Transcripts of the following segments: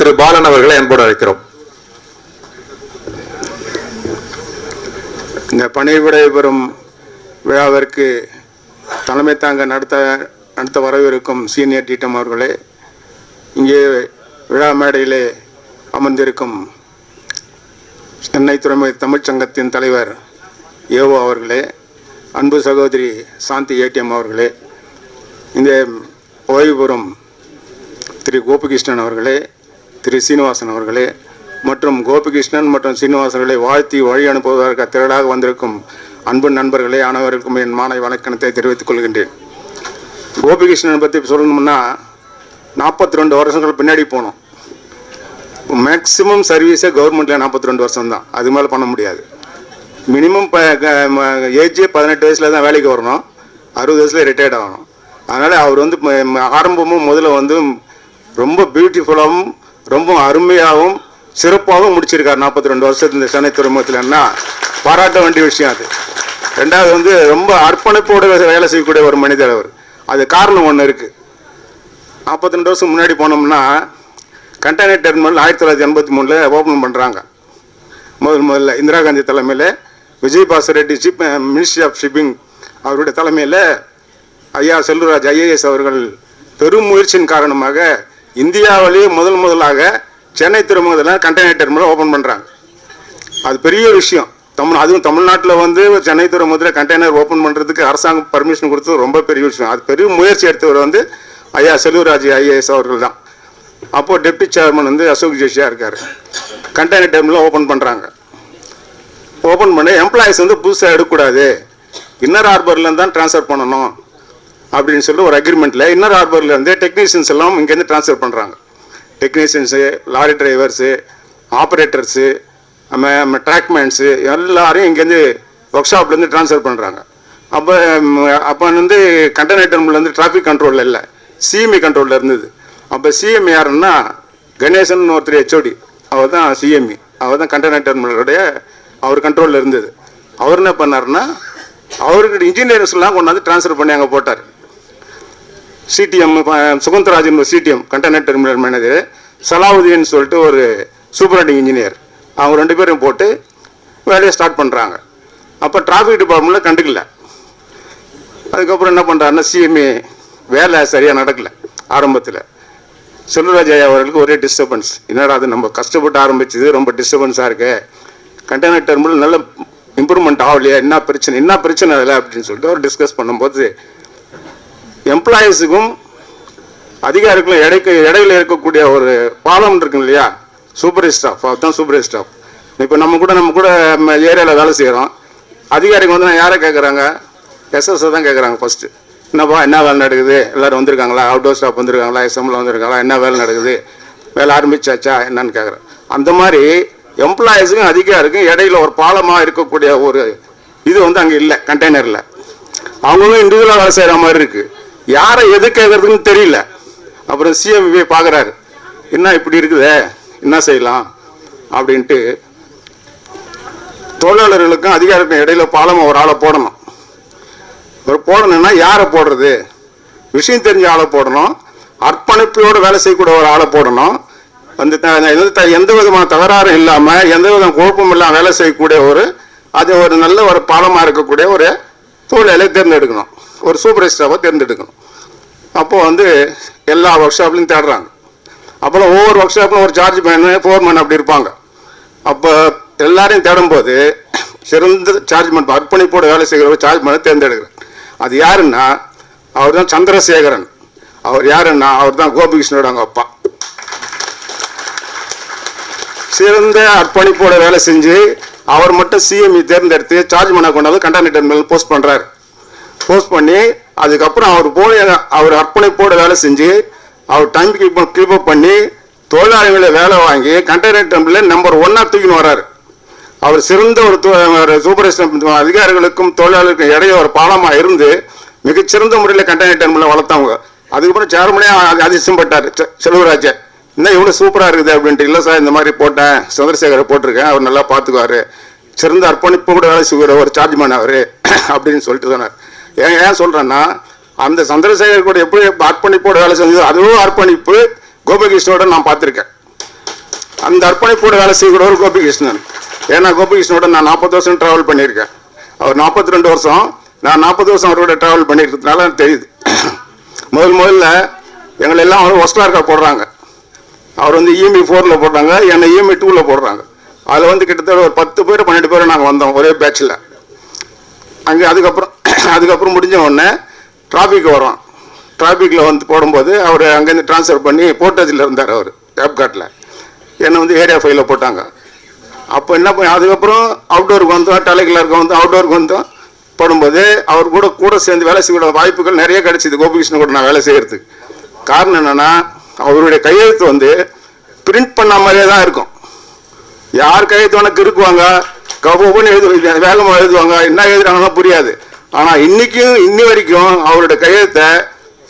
திரு பாலன் அவர்களை அன்போடு அழைக்கிறோம். இந்த பணிவிடை பெறும் விழாவிற்கு தலைமை தாங்க நடத்த நடத்த வரவிருக்கும் சீனியர் டீட்டம் அவர்களே இங்கே விழா மேடையிலே அமர்ந்திருக்கும் சென்னை துறைமுக தமிழ்ச்சங்கத்தின் தலைவர் ஏவோ அவர்களே அன்பு சகோதரி சாந்தி ஏடிஎம் அவர்களே இந்த ஓய்வு பெறும் திரு கோபிகிருஷ்ணன் அவர்களே திரு சீனிவாசன் அவர்களே மற்றும் கோபிகிருஷ்ணன் மற்றும் சீனிவாசர்களை வாழ்த்தி வழி அனுப்புவதற்கு திரளாக வந்திருக்கும் அன்பு நண்பர்களே அனைவருக்கும் என் மாலை வணக்கணத்தை தெரிவித்துக் கொள்கின்றேன். கோபிகிருஷ்ணன் பற்றி சொல்லணும்னா நாற்பத்தி ரெண்டு வருஷங்கள் பின்னாடி போனோம். மேக்ஸிமம் சர்வீஸே கவர்மெண்ட்டில் நாற்பத்தி ரெண்டு வருஷம் தான் அது மேலே பண்ண முடியாது. மினிமம் ஏஜே பதினெட்டு வயசில் தான் வேலைக்கு வரணும். அறுபது வயசில் ரிட்டையர்ட் ஆகணும். அதனால் அவர் வந்து ஆரம்பமும் முதல்ல வந்து ரொம்ப பியூட்டிஃபுல்லாகவும் ரொம்ப அருமையாகவும் சிறப்பாகவும் முடிச்சிருக்கார் நாற்பத்தி ரெண்டு வருஷத்து இந்த சென்னை துறைமுகத்தில்னா பாராட்ட வேண்டிய விஷயம் அது. ரெண்டாவது வந்து ரொம்ப அர்ப்பணிப்போடு வே- வேலை செய்யக்கூடிய ஒரு மனிதர் அவர். அது காரணம் ஒன்று இருக்குது நாற்பத்தி ரெண்டு வருஷம் முன்னாடி போனோம்னா கண்டெய்னர் டெர்மினல் ஆயிரத்தி தொள்ளாயிரத்தி எண்பத்தி மூணில் ஓப்பன் பண்ணுறாங்க முதல் முதல்ல இந்திரா காந்தி தலைமையில் Vijayabhaskar Reddy ship ministry of shipping அவருடைய தலைமையில் ஐயா செல்வராஜ் ஐஏஎஸ் அவர்கள் பெரும் முயற்சியின் காரணமாக இந்தியாவிலேயே முதல் முதலாக சென்னை துறைமுகத்தில் கண்டெய்னர் டெர்மினல் ஓப்பன் பண்ணுறாங்க அது பெரிய விஷயம். தமிழ் அதுவும் தமிழ்நாட்டில் வந்து சென்னை துறைமுகத்தில் கண்டெய்னர் ஓப்பன் பண்ணுறதுக்கு அரசாங்கம் பர்மிஷன் கொடுத்தது ரொம்ப பெரிய விஷயம். அது பெரிய முயற்சி எடுத்தவர் வந்து ஐயா செல்வராஜ் ஐஏஎஸ் அவர்கள் தான். அப்போது டெப்டி சேர்மன் வந்து அசோக் ஜோஷியா இருக்கார். கண்டெய்னர் டெர்மினல் ஓப்பன் பண்ணுறாங்க ஓப்பன் பண்ணி எம்ப்ளாயிஸ் வந்து புதுசாக எடுக்கக்கூடாது. இன்னர் ஹார்பர்லேருந்து தான் ட்ரான்ஸ்ஃபர் பண்ணணும். அப்படின்னு சொல்லி ஒரு அக்ரிமெண்ட்டில் இன்னர் ஹார்பர்லேருந்து டெக்னீஷியன்ஸ் எல்லாம் இங்கேருந்து ட்ரான்ஸ்ஃபர் பண்ணுறாங்க டெக்னீஷியன்ஸு லாரி டிரைவர்ஸு ஆப்ரேட்டர்ஸு நம்ம ட்ராக்மேன்ஸு எல்லாரையும் இங்கேருந்து ஒர்க் ஷாப்லேருந்து ட்ரான்ஸ்ஃபர் பண்ணுறாங்க அப்போ அப்போ வந்து கண்டெய்னர் டெர்மினல் டிராஃபிக் கண்ட்ரோலில் இல்லை சிஎம்இ கண்ட்ரோலில் இருந்தது. அப்போ சிஎம்இ யாருன்னா கணேசன் ஒருத்தர் ஹெச்ஓடி அவர் தான் சிஎம்இ அவர் தான் கண்டெய்னர் டெர்மினலுடைய அவர் கண்ட்ரோலில் இருந்தது. அவர் என்ன பண்ணார்னா அவருக்கு இன்ஜினியர்ஸ்லாம் கொண்டாந்து ட்ரான்ஸ்ஃபர் பண்ணி அங்கே போட்டார். CDM Sugandharajan CDM container terminal manager Salahuddin சொல்லிட்டு ஒரு சூப்பரண்டிங் இன்ஜினியர் அவங்க ரெண்டு பேரும் போட்டு வேலையை ஸ்டார்ட் பண்ணுறாங்க அப்போ டிராஃபிக் டிபார்ட்மெண்ட்டில் கண்டுக்கல. அதுக்கப்புறம் என்ன பண்ணுறாருன்னா சிஎம்ஏ வேலை சரியாக நடக்கல ஆரம்பத்தில். செல்வராஜ் ஐயா அவர்களுக்கு ஒரே டிஸ்டர்பன்ஸ் என்னடா அது நம்ம கஷ்டப்பட்டு ஆரம்பிச்சது ரொம்ப டிஸ்டர்பன்ஸாக இருக்கு. கண்டெய்னர் டெர்மினல் நல்ல இம்ப்ரூவ்மெண்ட் ஆகலையா? என்ன பிரச்சனை? என்ன பிரச்சனை அதில்? அப்படின்னு சொல்லிட்டு அவர் டிஸ்கஸ் பண்ணும்போது எம்ப்ளாயீஸுக்கும் அதிகாரிக்கும் இடைக்கு இடையில இருக்கக்கூடிய ஒரு பாலம் இருக்கும் இல்லையா? சூப்பர் ஸ்டாஃப் அதுதான் சூப்பர் ஸ்டாஃப் இப்போ நம்ம கூட நம்ம கூட ஏரியாவில் வேலை செய்கிறோம் அதிகாரிங்க வந்து நான் யாரை கேட்குறாங்க எஸ்எஸ்ஸை தான் கேட்குறாங்க ஃபஸ்ட்டு என்னப்பா என்ன வேலை நடக்குது? எல்லோரும் வந்திருக்காங்களா? அவுட்டோர் ஸ்டாஃப் வந்திருக்காங்களா? எஸ்எம்ல வந்திருக்காங்களா? என்ன வேலை நடக்குது? வேலை ஆரம்பிச்சாச்சா? என்னன்னு கேட்குறேன் அந்த மாதிரி எம்ப்ளாயீஸுக்கும் அதிகாரிக்கும் இடையில ஒரு பாலமாக இருக்கக்கூடிய ஒரு இது வந்து அங்கே இல்லை கண்டெய்னரில் அவங்களும் இண்டிவிஜுவலாக வேலை செய்கிற மாதிரி இருக்குது யாரை எது கேட்கறதுன்னு தெரியல. அப்புறம் சிஎம் போய் பார்க்குறாரு. என்ன இப்படி இருக்குதே? என்ன செய்யலாம்? அப்படின்ட்டு தொழிலாளர்களுக்கும் அதிகாரிக்கும் இடையில பாலம் ஒரு ஆளை போடணும். ஒரு போடணும்னா யாரை போடுறது? விஷயம் தெரிஞ்ச ஆளை போடணும். அர்ப்பணிப்போடு வேலை செய்யக்கூடிய ஒரு ஆளை போடணும். வந்து எந்த த- எந்த விதமான தகராறும் இல்லாமல் எந்த விதமான குழப்பம் இல்லாமல் வேலை செய்யக்கூடிய ஒரு அது ஒரு நல்ல ஒரு பாலமாக இருக்கக்கூடிய ஒரு தொழிலாளியை தேர்ந்தெடுக்கணும். ஒரு சூப்பர் ஸ்டாஃபை தேர்ந்தெடுக்கணும். அப்போது வந்து எல்லா ஒர்க் ஷாப்லையும் தேடுறாங்க. அப்போல்லாம் ஒவ்வொரு ஒர்க் ஷாப்லையும் ஒரு சார்ஜ் மேனு ஃபோர்மேன் அப்படி இருப்பாங்க. அப்போ எல்லாரையும் தேடும்போது சிறந்த சார்ஜ் மேன் அர்ப்பணிப்போடு வேலை செய்கிற ஒரு சார்ஜ் மேனை தேர்ந்தெடுக்கிறேன் அது யாருன்னா அவர் தான் சந்திரசேகரன். அவர் யாருன்னா அவர் தான் கோபிகிருஷ்ணனோட அவங்க அப்பா. சிறந்த அர்ப்பணிப்போட வேலை செஞ்சு அவர் மட்டும் சிஎம்இ தேர்ந்தெடுத்து சார்ஜ் பண்ண கொண்டாந்து கண்டக்டர் மேல் போஸ்ட் பண்ணுறாரு போஸ்ட் பண்ணி அதுக்கப்புறம் அவர் போய் அவர் அர்ப்பணிப்போட வேலை செஞ்சு அவர் டைம் கீப் கீப் அப் பண்ணி தொழிலாளிகளை வேலை வாங்கி கண்டெய்னர் டெம்பிள் நம்பர் ஒன்னா தூக்கின்னு வர்றார். அவர் சிறந்த ஒரு சூப்பரேஷன் அதிகாரிகளுக்கும் தொழிலாளர்களுக்கும் இடையே ஒரு பாலமாக இருந்து மிகச்சிறந்த முறையில் கண்டெய்னர் டெர்மில் வளர்த்தவங்க. அதுக்கப்புறம் சேர்மனே அதிர்ஷ்டம் பட்டார் செ- இன்னும் இவ்வளோ சூப்பராக இருக்குது? அப்படின்ட்டு இல்லை சார் இந்த மாதிரி போட்டேன். சந்திரசேகரை போட்டிருக்கேன். அவர் நல்லா பார்த்துக்குவாரு. சிறந்த அர்ப்பணிப்பு கூட வேலை செய்கிற ஒரு சார்ஜ் மேன் அவர். அப்படின்னு சொல்லிட்டு சொன்னார். ஏன் ஏன் சொல்கிறேன்னா அந்த சந்திரசேகர் கூட எப்படி அர்ப்பணிப்போட வேலை செஞ்சது அதுவும் அர்ப்பணிப்பு கோபிகிருஷ்ணோட நான் பார்த்துருக்கேன். அந்த அர்ப்பணிப்போட வேலை செய்யக்கூடவர் கோபிகிருஷ்ணன். ஏன்னா கோபிகிருஷ்ணோட நான் நாற்பது வருஷம் ட்ராவல் பண்ணியிருக்கேன். அவர் நாற்பத்தி ரெண்டு வருஷம் நான் நாற்பது வருஷம் அவரோட ட்ராவல் பண்ணியிருக்கிறதுனால எனக்கு தெரியுது. முதல் முதல்ல எங்களை எல்லாம் அவர் ஒஸ்டார்க்கா போடுறாங்க. அவர் வந்து இஎம்இ ஃபோரில் போடுறாங்க என்னை இஎம்இ டூவில் போடுறாங்க. அதில் வந்து கிட்டத்தட்ட ஒரு பத்து பேர் பன்னெண்டு பேர் நாங்கள் வந்தோம் ஒரே பேட்சில் அங்கே அதுக்கப்புறம் அதுக்கப்புறம் முடிஞ்ச உடனே டிராஃபிக் வரும். டிராஃபிக்கில் வந்து போடும்போது அவர் அங்கேருந்து ட்ரான்ஸ்ஃபர் பண்ணி போர்ட்டேஜில் இருந்தார் அவர் ஏப்காட்டில் என்னை வந்து ஏரியா ஃபைவ்ல போட்டாங்க. அப்போ என்ன பண்ணி அதுக்கப்புறம் அவுட்டோருக்கு வந்தோம் டெலிகிலருக்கு வந்து அவுட்டோருக்கு வந்தோம். போடும்போது அவர் கூட கூட சேர்ந்து வேலை செய்யக்கூடிய வாய்ப்புகள் நிறைய கிடைச்சிது. கோபிகிருஷ்ணன் கூட நான் வேலை செய்கிறதுக்கு காரணம் என்னென்னா அவருடைய கையெழுத்து வந்து பிரிண்ட் பண்ண மாதிரியே தான் இருக்கும். யார் கையெழுத்து வேணா கிறுக்குவாங்க கவுன்னு எழுது வேகமாக எழுதுவாங்க என்ன எழுதுறாங்கன்னா புரியாது. ஆனால் இன்னைக்கும் இன்னி வரைக்கும் அவரோட கையெழுத்தை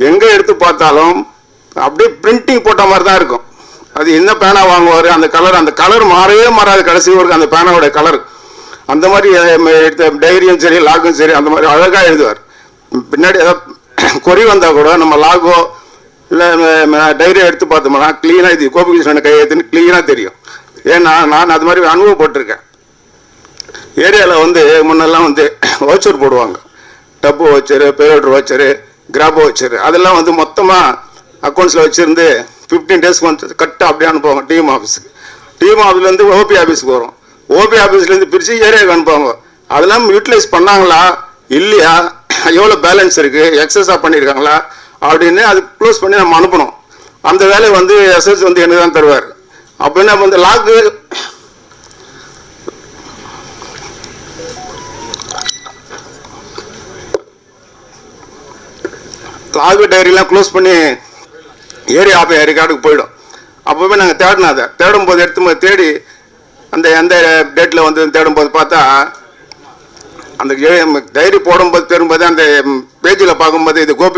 எங்கே எடுத்து பார்த்தாலும் அப்படியே பிரிண்டிங் போட்ட மாதிரி தான் இருக்கும். அது என்ன பேனா வாங்குவார் அந்த கலர் அந்த கலர் மாறவே மாறாது. கடைசி வரைக்கும் அந்த பேனாவோட கலர் அந்த மாதிரி எடுத்த டைரியும் சரி லாகும் சரி அந்த மாதிரி அழகாக எழுதுவார். பின்னாடி ஏதாவது கொறி வந்தால் கூட நம்ம லாகோ இல்லை டைரியை எடுத்து பார்த்தோம்னா க்ளீனாக இது கோபிகிருஷ்ணன் கையெழுத்துன்னு க்ளீனாக தெரியும். ஏன்னா நான் அது மாதிரி அனுபவப்பட்டிருக்கேன். ஏரியாவில் வந்து முன்னெல்லாம் வந்து ஓச்சர் போடுவாங்க. டப்பு வச்சரு பேரோட்ரு வச்சரு கிராபோ வச்சரு. அதெல்லாம் வந்து மொத்தமாக அக்கௌண்ட்ஸில் வச்சுருந்து ஃபிஃப்டீன் டேஸ்க்கு வந்து கட்டு அப்படியே அனுப்புவாங்க டிஎம் ஆஃபீஸுக்கு டிஎம் ஆஃபீஸ்லேருந்து ஓபி ஆஃபீஸுக்கு வரும். ஓபி ஆஃபீஸ்லேருந்து பிரித்து ஏரியாவுக்கு அனுப்புவாங்க. அதெல்லாம் யூட்டிலைஸ் பண்ணாங்களா? இல்லையா? எவ்வளோ பேலன்ஸ் இருக்குது எக்ஸஸாக பண்ணியிருக்காங்களா அப்படின்னு அது க்ளோஸ் பண்ணி நம்ம அனுப்பணும். அந்த வேலையை வந்து எஸ்எஸ் வந்து எனக்கு தான் தருவார். அப்போ என்ன வந்து லாக்கு லாகு டைரிலாம் க்ளோஸ் பண்ணி ஏரி ஆஃப் ஏரிக்காடுக்கு போயிடும். அப்போவே நாங்கள் தேடினோம் அதை. தேடும் போது எடுத்து தேடி அந்த எந்த டேட்டில் வந்து தேடும் போது பார்த்தா அந்த டைரி போடும்போது தேடும்போது அந்த பேஜில் பார்க்கும்போது இது கோபி